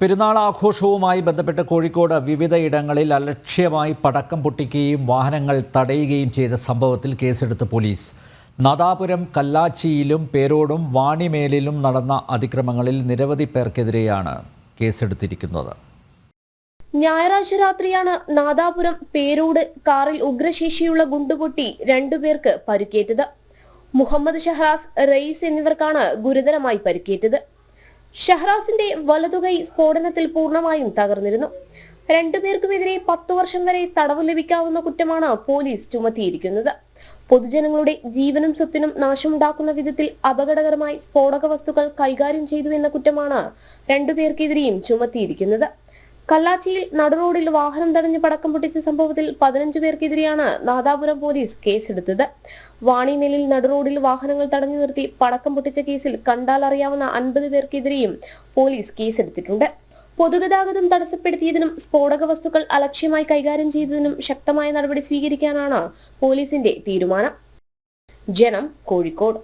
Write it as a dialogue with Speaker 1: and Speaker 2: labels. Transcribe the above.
Speaker 1: പെരുന്നാൾ ആഘോഷവുമായി ബന്ധപ്പെട്ട് കോഴിക്കോട് വിവിധയിടങ്ങളിൽ അലക്ഷ്യമായി പടക്കം പൊട്ടിക്കുകയും വാഹനങ്ങൾ തടയുകയും ചെയ്ത സംഭവത്തിൽ കേസെടുത്ത് പോലീസ്. നദാപുരം കല്ലാച്ചിയിലും പേരോടും വാണിമേലിലും നടന്ന അതിക്രമങ്ങളിൽ നിരവധി പേർക്കെതിരെയാണ് കേസെടുത്തിരിക്കുന്നത്.
Speaker 2: ഞായറാഴ്ച രാത്രിയാണ് നാദാപുരം പേരോട് കാറിൽ ഉഗ്രശേഷിയുള്ള ഗുണ്ടുപൊട്ടി രണ്ടുപേർക്ക് പരിക്കേറ്റത്. മുഹമ്മദ് ഷഹറാസ് റയീസ് എന്നിവർക്കാണ് ഗുരുതരമായി പരിക്കേറ്റത്. ഷഹറാസിന്റെ വലതുകൈ സ്ഫോടനത്തിൽ പൂർണമായും തകർന്നിരുന്നു. രണ്ടുപേർക്കുമെതിരെ പത്തു വർഷം വരെ തടവ് ലഭിക്കാവുന്ന കുറ്റമാണ് പോലീസ് ചുമത്തിയിരിക്കുന്നത്. പൊതുജനങ്ങളുടെ ജീവനും സ്വത്തിനും നാശമുണ്ടാക്കുന്ന വിധത്തിൽ അപകടകരമായി സ്ഫോടക വസ്തുക്കൾ കൈകാര്യം ചെയ്തു എന്ന കുറ്റമാണ് രണ്ടുപേർക്കെതിരെയും ചുമത്തിയിരിക്കുന്നത്. കല്ലാച്ചിയിൽ നടുറോഡിൽ വാഹനം തടഞ്ഞ് പടക്കം പൊട്ടിച്ച സംഭവത്തിൽ പതിനഞ്ചു പേർക്കെതിരെയാണ് നാദാപുരം പോലീസ് കേസെടുത്തത്. വാണിനെല്ലിൽ നടുറോഡിൽ വാഹനങ്ങൾ തടഞ്ഞു നിർത്തി പടക്കം പൊട്ടിച്ച കേസിൽ കണ്ടാൽ അറിയാവുന്ന അൻപത് പേർക്കെതിരെയും പോലീസ് കേസെടുത്തിട്ടുണ്ട്. പൊതുഗതാഗതം തടസ്സപ്പെടുത്തിയതിനും സ്ഫോടക വസ്തുക്കൾ അലക്ഷ്യമായി കൈകാര്യം ചെയ്തതിനും ശക്തമായ നടപടി സ്വീകരിക്കാനാണ് പോലീസിന്റെ തീരുമാനം. ജനം കോഴിക്കോട്.